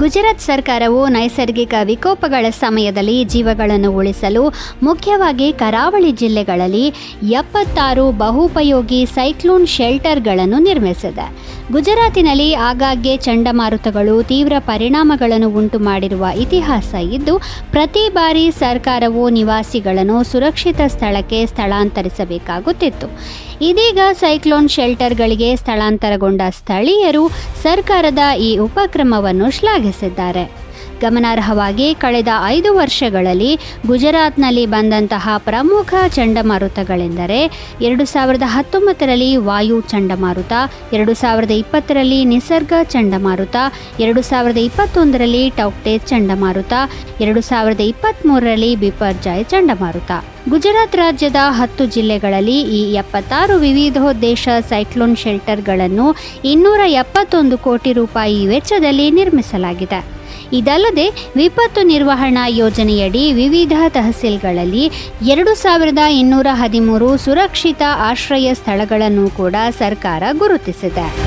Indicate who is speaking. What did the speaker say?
Speaker 1: ಗುಜರಾತ್ ಸರ್ಕಾರವು ನೈಸರ್ಗಿಕ ವಿಕೋಪಗಳ ಸಮಯದಲ್ಲಿ ಜೀವಗಳನ್ನು ಉಳಿಸಲು ಮುಖ್ಯವಾಗಿ ಕರಾವಳಿ ಜಿಲ್ಲೆಗಳಲ್ಲಿ ಎಪ್ಪತ್ತಾರು ಬಹುಪಯೋಗಿ ಸೈಕ್ಲೋನ್ ಶೆಲ್ಟರ್ಗಳನ್ನು ನಿರ್ಮಿಸಿದೆ. ಗುಜರಾತಿನಲ್ಲಿ ಆಗಾಗ್ಗೆ ಚಂಡಮಾರುತಗಳು ತೀವ್ರ ಪರಿಣಾಮಗಳನ್ನು ಉಂಟು ಮಾಡಿರುವ ಇತಿಹಾಸ ಇದ್ದು, ಪ್ರತಿ ಬಾರಿ ಸರ್ಕಾರವು ನಿವಾಸಿಗಳನ್ನು ಸುರಕ್ಷಿತ ಸ್ಥಳಕ್ಕೆ ಸ್ಥಳಾಂತರಿಸಬೇಕಾಗುತ್ತಿತ್ತು. ಇದೀಗ ಸೈಕ್ಲೋನ್ ಶೆಲ್ಟರ್ಗಳಿಗೆ ಸ್ಥಳಾಂತರಗೊಂಡ ಸ್ಥಳೀಯರು ಸರ್ಕಾರದ ಈ ಉಪಕ್ರಮವನ್ನು ಶ್ಲಾಘಿಸಿದ್ದಾರೆ. ಗಮನಾರ್ಹವಾಗಿ ಕಳೆದ ಐದು ವರ್ಷಗಳಲ್ಲಿ ಗುಜರಾತ್ನಲ್ಲಿ ಬಂದಂತಹ ಪ್ರಮುಖ ಚಂಡಮಾರುತಗಳೆಂದರೆ ಎರಡು ಸಾವಿರದ ಹತ್ತೊಂಬತ್ತರಲ್ಲಿ ವಾಯು ಚಂಡಮಾರುತ, ಎರಡು ಸಾವಿರದ ಇಪ್ಪತ್ತರಲ್ಲಿ ನಿಸರ್ಗ ಚಂಡಮಾರುತ, ಎರಡು ಸಾವಿರದ ಇಪ್ಪತ್ತೊಂದರಲ್ಲಿ ಟೌಕ್ಟೆ ಚಂಡಮಾರುತ, ಎರಡು ಸಾವಿರದ ಇಪ್ಪತ್ತ್ಮೂರರಲ್ಲಿ ಬಿಪರ್ಜಾಯ್ ಚಂಡಮಾರುತ. ಗುಜರಾತ್ ರಾಜ್ಯದ ಹತ್ತು ಜಿಲ್ಲೆಗಳಲ್ಲಿ ಈ ಎಪ್ಪತ್ತಾರು ವಿವಿಧೋದ್ದೇಶ ಸೈಕ್ಲೋನ್ ಶೆಲ್ಟರ್ಗಳನ್ನು ಇನ್ನೂರ ಎಪ್ಪತ್ತೊಂದು ಕೋಟಿ ರೂಪಾಯಿ ವೆಚ್ಚದಲ್ಲಿ ನಿರ್ಮಿಸಲಾಗಿದೆ. ಇದಲ್ಲದೆ ವಿಪತ್ತು ನಿರ್ವಹಣಾ ಯೋಜನೆಯಡಿ ವಿವಿಧ ತಹಸೀಲ್ಗಳಲ್ಲಿ ಎರಡು ಸಾವಿರದ ಇನ್ನೂರ ಹದಿಮೂರು ಸುರಕ್ಷಿತ ಆಶ್ರಯ ಸ್ಥಳಗಳನ್ನು ಕೂಡ ಸರ್ಕಾರ ಗುರುತಿಸಿದೆ.